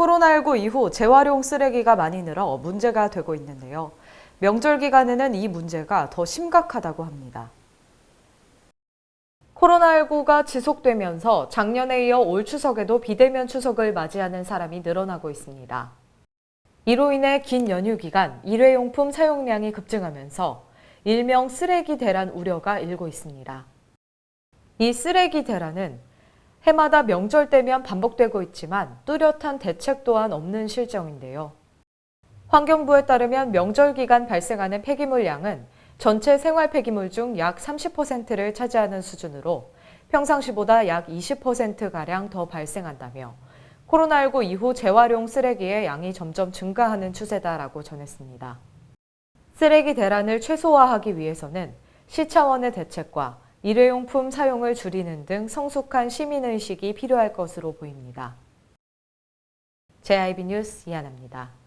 코로나19 이후 재활용 쓰레기가 많이 늘어 문제가 되고 있는데요. 명절 기간에는 이 문제가 더 심각하다고 합니다. 코로나19가 지속되면서 작년에 이어 올 추석에도 비대면 추석을 맞이하는 사람이 늘어나고 있습니다. 이로 인해 긴 연휴 기간 일회용품 사용량이 급증하면서 일명 쓰레기 대란 우려가 일고 있습니다. 이 쓰레기 대란은 해마다 명절 때면 반복되고 있지만 뚜렷한 대책 또한 없는 실정인데요. 환경부에 따르면 명절 기간 발생하는 폐기물 양은 전체 생활 폐기물 중 약 30%를 차지하는 수준으로 평상시보다 약 20%가량 더 발생한다며 코로나19 이후 재활용 쓰레기의 양이 점점 증가하는 추세다라고 전했습니다. 쓰레기 대란을 최소화하기 위해서는 시 차원의 대책과 일회용품 사용을 줄이는 등 성숙한 시민의식이 필요할 것으로 보입니다. JIB 뉴스 이하나입니다.